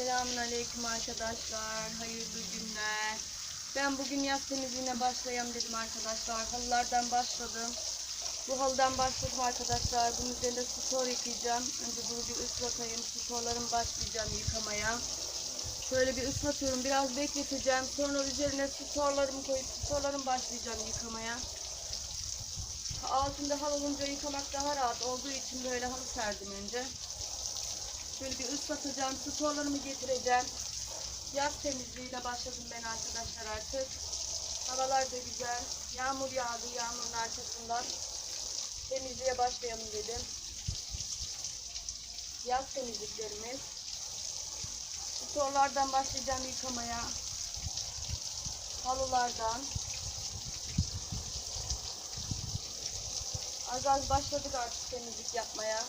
Selamünaleyküm arkadaşlar. Hayırlı günler. Ben bugün yaz temizliğine başlayayım dedim arkadaşlar. Halılardan başladım. Bu halıdan başladım arkadaşlar. Bunun üzerinde spor yıkayacağım. Önce bunu bir ıslatayım. Sporlarımı başlayacağım yıkamaya. Şöyle bir ıslatıyorum. Biraz bekleteceğim. Sonra üzerine sporlarımı koyup sporlarımı başlayacağım yıkamaya. Altında halı olunca yıkamak daha rahat olduğu için böyle halı serdim önce. Şöyle bir ıslatacağım. Sporlarımı getireceğim. Yaz temizliğiyle başladım ben arkadaşlar artık. Havalar da güzel. Yağmur yağdı. Yağmurun arkasından temizliğe başlayalım dedim. Yaz temizliklerimiz. Sporlardan başlayacağım yıkamaya. Halılardan. Az az başladık artık temizlik yapmaya.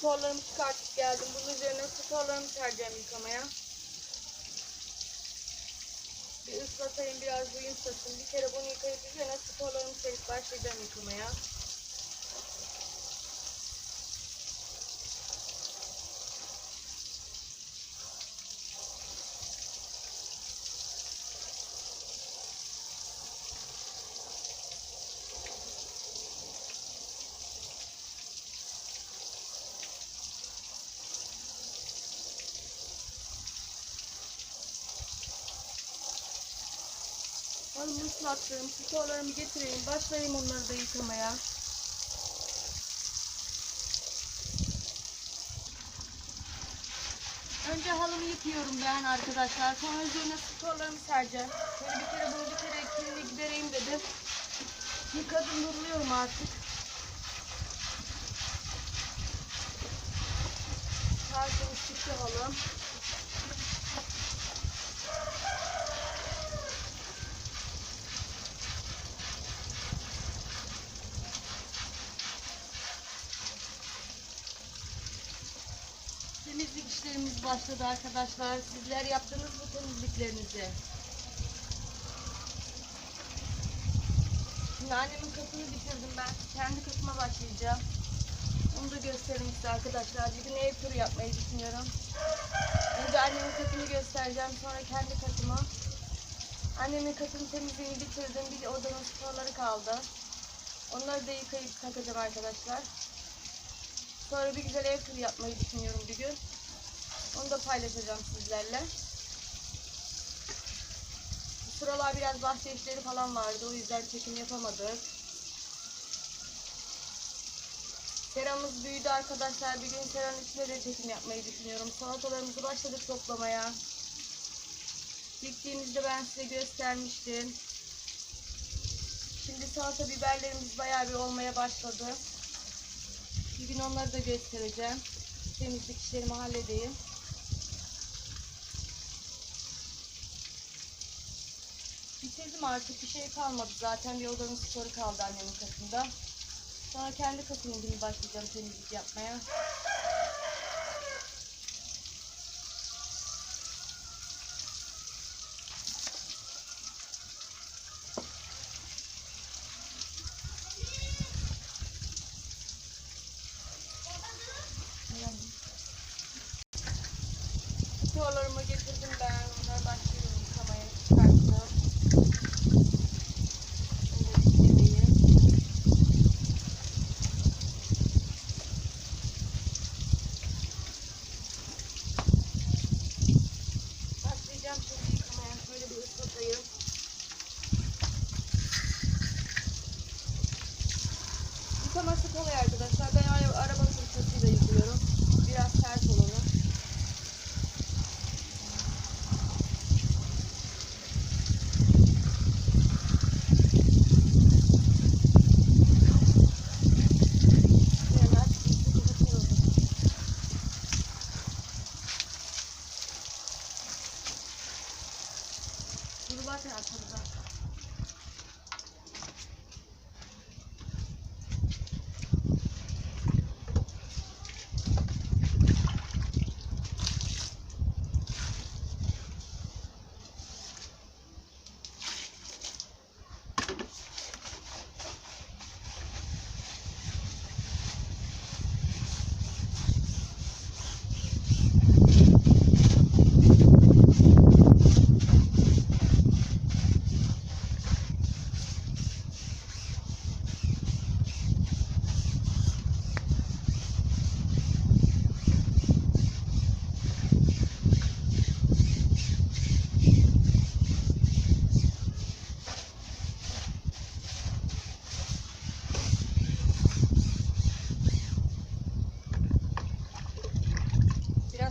Sporlarımı çıkartıp geldim. Bunun üzerine sporlarımı sereceğim yıkamaya. Bir ıslatayım biraz bu yumuşasın. Bir kere bunu yıkayıp üzerine sporlarımı serip başlayacağım yıkamaya. Halımı ıslattım. Sporlarımı getireyim. Başlayayım onları da yıkamaya. Önce halımı yıkıyorum ben arkadaşlar. Sonra üzerine sporlarımı sereceğim. Böyle bir kere bunu bir kere kirini gidereyim dedim. Yıkadım duruluyorum artık. Tertemiz çıktı halım. Başladı arkadaşlar. Sizler yaptınız mı temizliklerinizi? Şimdi annemin katını bitirdim ben. Kendi katıma başlayacağım. Onu da göstereyim size arkadaşlar. Bir gün ev turu yapmayı düşünüyorum. Önce annemin katını göstereceğim. Sonra kendi katımı. Annemin katının temizliğini bitirdim. Bir odanın sporları kaldı. Onları da yıkayıp takacağım arkadaşlar. Sonra bir güzel ev turu yapmayı düşünüyorum bir gün. Onu da paylaşacağım sizlerle. Bu sıralar biraz bahçe işleri falan vardı. O yüzden çekim yapamadık. Seramız büyüdü arkadaşlar. Bir gün seranın üstüne de çekim yapmayı düşünüyorum. Salatalarımızı başladık toplamaya. Diktiğimizde ben size göstermiştim. Şimdi salata biberlerimiz bayağı bir olmaya başladı. Bir gün onları da göstereceğim. Temizlik işlerimi halledeyim. Bitirdim artık bir şey kalmadı zaten bir odanın sporu kaldı annemin katında. Sonra kendi katımın başlayacağım temizlik yapmaya.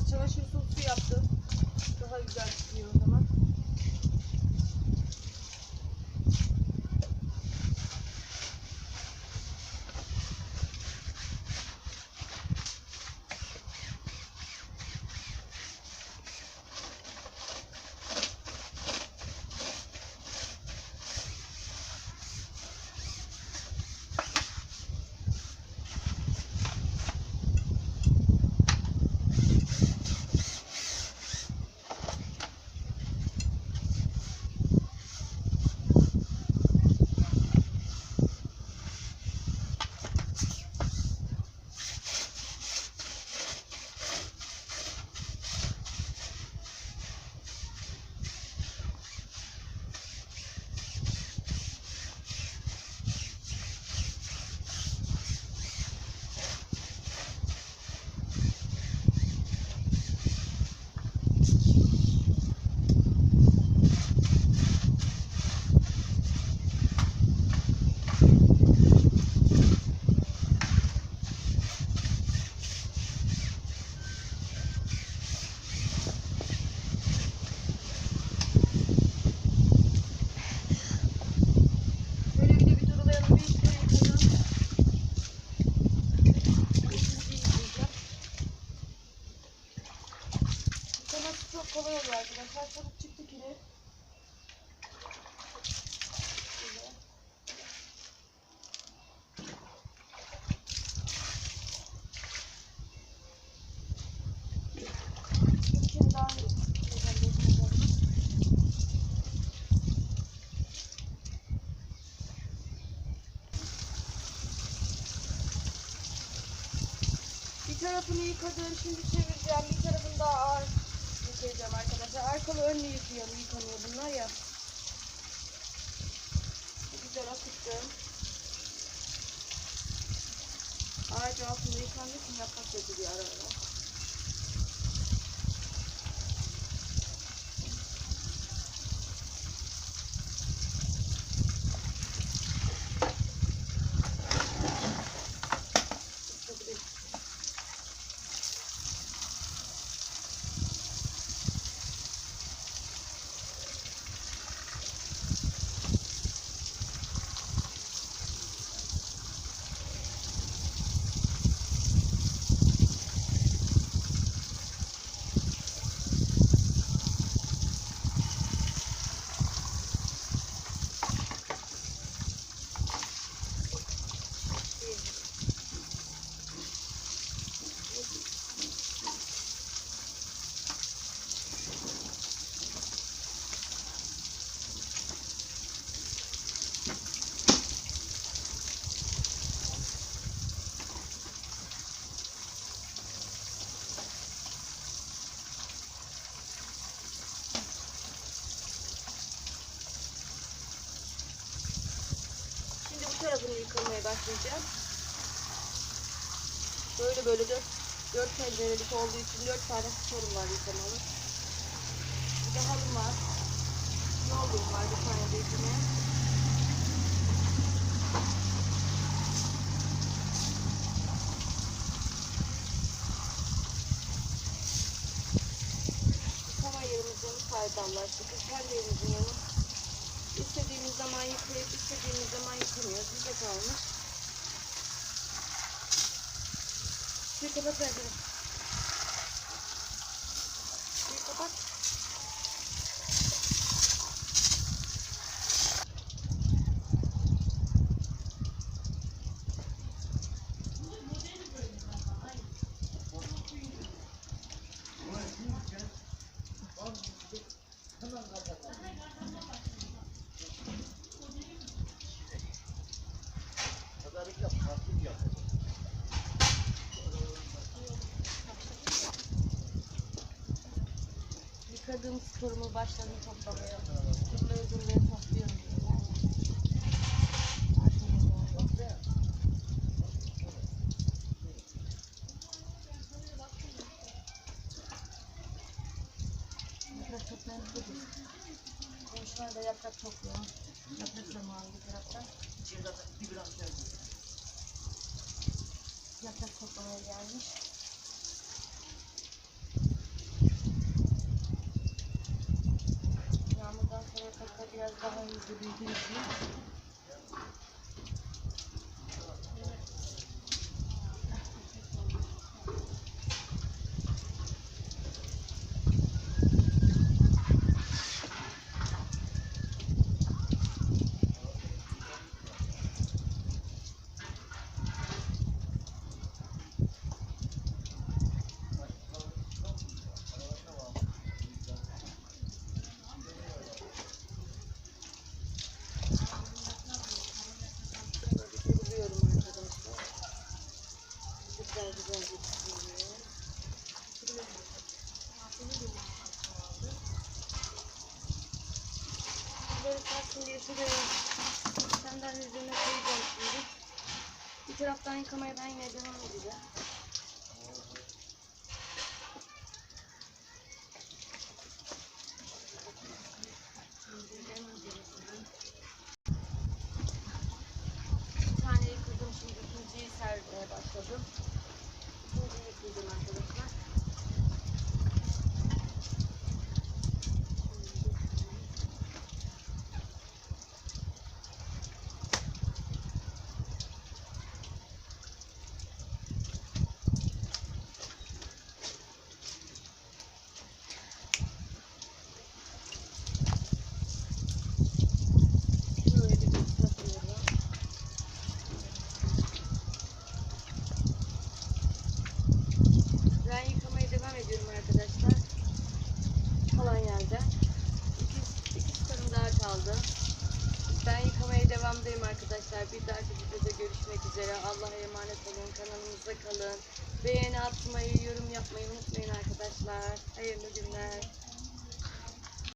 Çamaşır sosu yaptım. Daha güzel çıkıyor. Çok kolay oluyor arkadaşlar. Çabuk çıktı kiri. Bir tarafını yıkadım, şimdi çevireceğim. Bir tarafını daha ağır yıkayacağım arkadaşlar. Arkalı önlü yıkıyor, yıkanıyor bunlar ya. Güzel akıttım. Ağaç altında yıkandığı için yaprak dökülüyor ara ara. Islatabilirim. Şimdi bu tarafını yıkamaya başlayacağım. Böyle böyle dört, dört tencerelik olduğu için dört tane sporum var yıkamalı. Bir de halım var. Yollum var bir tane de içine. Yıkama yerimizin faydalanlaştık. Kendi yerimizin yanı. İstediğimiz zaman yıkayıp istediğimiz zaman yıkamıyoruz. Bir kapat bence. Bir kapat. Yıkadığım sporumu başladım toplamaya. Zırlaya zırlaya topluyorum. Yaprak toplayan budur. Komşular da yaprak topluyor. Yaprak zamanı bir taraftan. Yaprak toplamaya gelmiş. Biraz daha hızlı büyüdüğü için taraftan yıkamaya ben yine devam